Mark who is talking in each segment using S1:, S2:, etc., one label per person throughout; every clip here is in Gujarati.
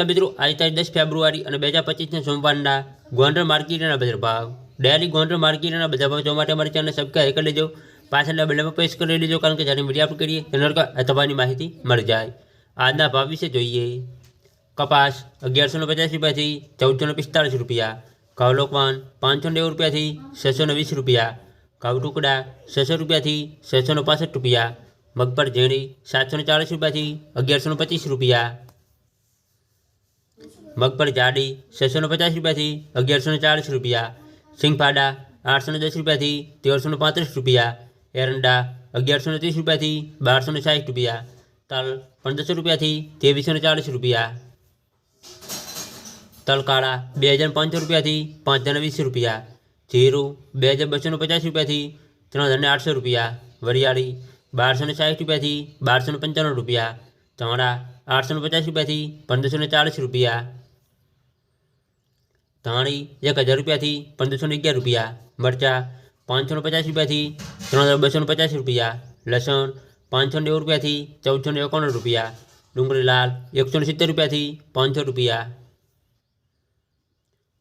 S1: નમસ્કાર મિત્રો આજે તારીખ દસ ફેબ્રુઆરી અને બે હજાર પચીસના સોમવારના ગોંડલ માર્કેટના બજાર ભાવ. ડેલી ગોંડલ માર્કેટના બજાર ભાવ જોવા માટે અમારી ચેનલ સબસ્ક્રાઈબ કરી લેજો. પાછળના બેલમાં પ્રેસ કરી લેજો, કારણ કે જ્યારે મીડિયા અપલોડ કરીએ, તેના તમારી માહિતી મળી જાય. આજના ભાવ વિશે જોઈએ. કપાસ અગિયારસો પચાસ રૂપિયાથી ચૌદસો પિસ્તાળીસ રૂપિયા. ઘઉં લોકવાન પાંચસો નેવું રૂપિયાથી છસો વીસ રૂપિયા. ઘઉં ટુકડા છસો રૂપિયાથી છસો પાસઠ રૂપિયા. મગફળ ઝીણી સાતસો ચાળીસ રૂપિયાથી અગિયારસો પચીસ રૂપિયા. મગફળી જાડી છસો પચાસ રૂપિયાથી અગિયારસો ને ચાળીસ રૂપિયા. સિંગફાડા આઠસો દસ રૂપિયાથી તેરસો પાંત્રીસ રૂપિયા. એરંડા અગિયારસો ત્રીસ રૂપિયાથી બારસો સાઠ રૂપિયા. તલ પંદરસો રૂપિયાથી ત્રેવીસો ને ચાળીસ રૂપિયા. તલ કાળા બે હજાર પાંચસો રૂપિયાથી પાંચ હજાર વીસ રૂપિયા. જીરું બે હજાર બસો પચાસ રૂપિયાથી ત્રણ હજાર આઠસો રૂપિયા. વરિયાળી બારસો ને સાઠ રૂપિયાથી બારસો ને પંચાણું રૂપિયા. ચણા આઠસો ને પચાસ રૂપિયાથી પંદરસો ને ચાળીસ રૂપિયા. ધાણી એક હજાર રૂપિયાથી પંદરસો ને અગિયાર રૂપિયા મરચાં પાંચસો ને પચાસ રૂપિયાથી ત્રણ હજાર બસો ને પચાસ રૂપિયા લસણ પાંચસો નેવું રૂપિયાથી ચૌદસો ને એકાણું રૂપિયા ડુંગળી લાલ એકસો ને સિત્તેર રૂપિયાથી પાંચસો રૂપિયા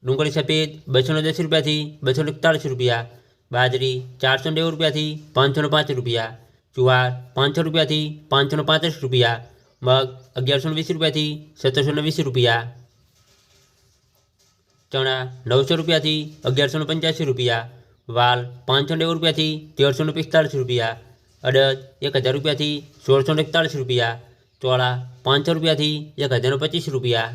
S1: ડુંગળી સફેદ બસો ને દસ રૂપિયાથી બસો ને એકતાળીસ રૂપિયા બાજરી ચારસો નેવું રૂપિયાથી પાંચસો ને પાંચ રૂપિયા જુવાર પાંચસો રૂપિયાથી પાંચસો ને પાંત્રીસ રૂપિયા મગ અગિયારસો ને વીસ રૂપિયાથી સત્તરસો ને વીસ રૂપિયા ચણા નવસો રૂપિયાથી અગિયારસો ને પંચ્યાસી રૂપિયા વાલ પાંચસો નેવું રૂપિયાથી તેરસો ને પિસ્તાળીસ રૂપિયા અડદ એક હજાર રૂપિયાથી સોળસો ને એકતાળીસ રૂપિયા ચોળા પાંચસો રૂપિયાથી એક હજાર ને પચીસ રૂપિયા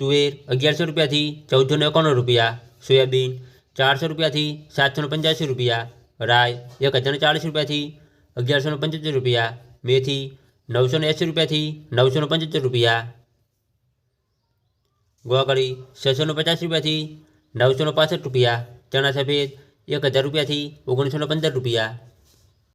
S1: તુવેર અગિયારસો રૂપિયાથી ચૌદસો ને એકાણું રૂપિયા સોયાબીન ચારસો રૂપિયાથી સાતસો ને પંચ્યાસી રૂપિયા રાય એક હજાર ને ચાળીસ રૂપિયાથી અગિયારસો ને પંચોતેર રૂપિયા મેથી નવસો ને એંસી રૂપિયાથી નવસો ને પંચોતેર રૂપિયા ગોવાકળી છસો ને પચાસ રૂપિયાથી નવસો ને પાસઠ રૂપિયા, ચણા સફેદ એક હજાર રૂપિયાથી ઓગણીસો ને પંદર રૂપિયા.